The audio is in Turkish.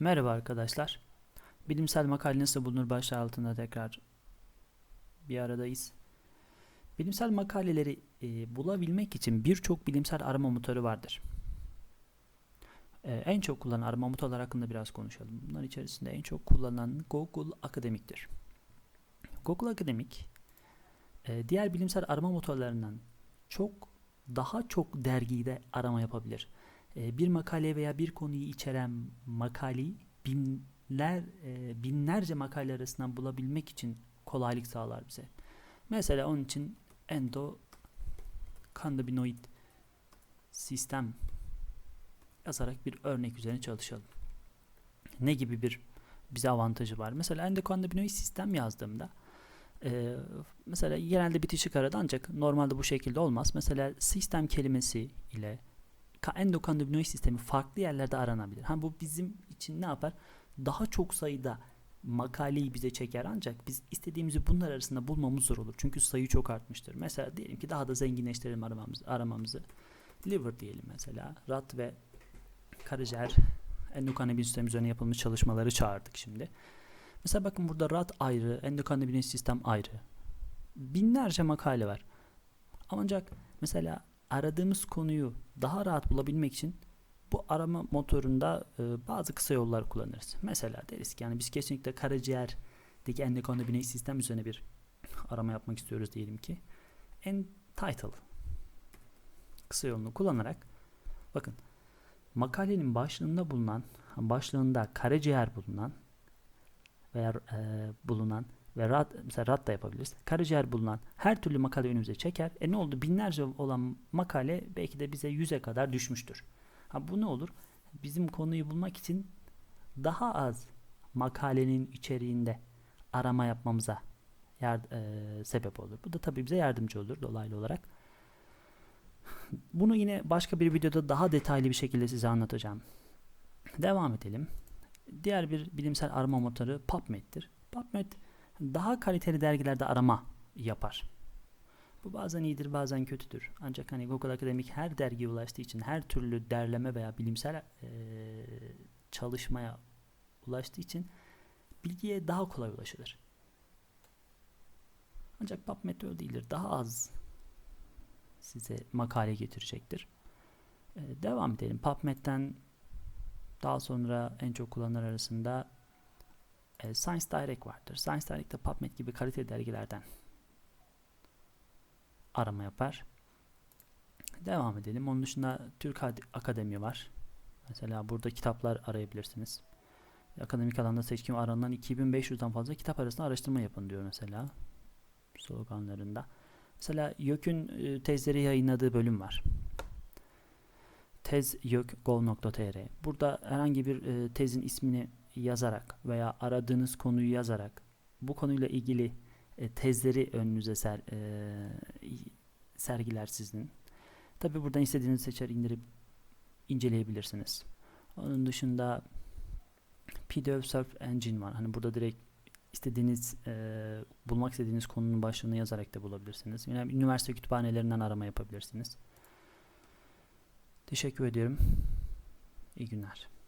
Merhaba arkadaşlar. Bilimsel makale nasıl bulunur başlığı altında tekrar bir aradayız. Bilimsel makaleleri e, bulabilmek için birçok bilimsel arama motoru vardır. E, en çok kullanılan arama motorları hakkında biraz konuşalım. Bunlar içerisinde en çok kullanılan Google Akademik'tir. Google Akademik e, diğer bilimsel arama motorlarından çok daha çok dergide arama yapabilir. E, bir makale veya bir konuyu içeren makaleyi binler e, binlerce makale arasından bulabilmek için kolaylık sağlar bize. Mesela onun için endokannabinoid sistem yazarak bir örnek üzerine çalışalım. Ne gibi bir bize avantajı var? Mesela endokannabinoid sistem yazdığımda e, mesela genelde bitişik arada ancak normalde bu şekilde olmaz. Mesela sistem kelimesi ile endokannabinoid sistemi farklı yerlerde aranabilir. Ha bu bizim için ne yapar? Daha çok sayıda makaleyi bize çeker ancak biz istediğimizi bunlar arasında bulmamız zor olur. Çünkü sayı çok artmıştır. Mesela diyelim ki daha da zenginleştirelim aramamızı. aramamızı. Liver diyelim mesela. Rat ve karaciğer endokannabinoid sistemi üzerine yapılmış çalışmaları çağırdık şimdi. Mesela bakın burada rat ayrı, endokannabinoid sistem ayrı. Binlerce makale var. Ancak mesela aradığımız konuyu daha rahat bulabilmek için bu arama motorunda e, bazı kısa yollar kullanırız. Mesela deriz ki yani biz kesinlikle karaciğerdeki endokannabinoid sistem üzerine bir arama yapmak istiyoruz diyelim ki. En title kısa yolunu kullanarak bakın makalenin başlığında bulunan başlığında karaciğer bulunan veya e, bulunan ve rad, mesela rad da yapabiliriz. Karaciğer bulunan her türlü makale önümüze çeker. E ne oldu? Binlerce olan makale belki de bize yüze kadar düşmüştür. Ha bu ne olur? Bizim konuyu bulmak için daha az makalenin içeriğinde arama yapmamıza yard, e, sebep olur. Bu da tabii bize yardımcı olur dolaylı olarak. Bunu yine başka bir videoda daha detaylı bir şekilde size anlatacağım. Devam edelim. Diğer bir bilimsel arama motoru PubMed'dir. PubMed daha kaliteli dergilerde arama yapar. Bu bazen iyidir bazen kötüdür. Ancak hani Google Akademik her dergiye ulaştığı için her türlü derleme veya bilimsel e, çalışmaya ulaştığı için bilgiye daha kolay ulaşılır. Ancak PubMed öyle değildir. Daha az size makale getirecektir. E, devam edelim. PubMed'den daha sonra en çok kullanılanlar arasında e, Science Direct vardır. Science Direct de PubMed gibi kalite dergilerden arama yapar. Devam edelim. Onun dışında Türk Akademi var. Mesela burada kitaplar arayabilirsiniz. Akademik alanda seçkin aranan 2500'den fazla kitap arasında araştırma yapın diyor mesela. Sloganlarında. Mesela YÖK'ün e, tezleri yayınladığı bölüm var. tezyök.gov.tr Burada herhangi bir e, tezin ismini yazarak veya aradığınız konuyu yazarak bu konuyla ilgili e, tezleri önünüze ser, e, sergiler sizin. Tabi buradan istediğinizi seçer indirip inceleyebilirsiniz. Onun dışında PDF Search Engine var. Hani burada direkt istediğiniz e, bulmak istediğiniz konunun başlığını yazarak da bulabilirsiniz. Yani üniversite kütüphanelerinden arama yapabilirsiniz. Teşekkür ediyorum. İyi günler.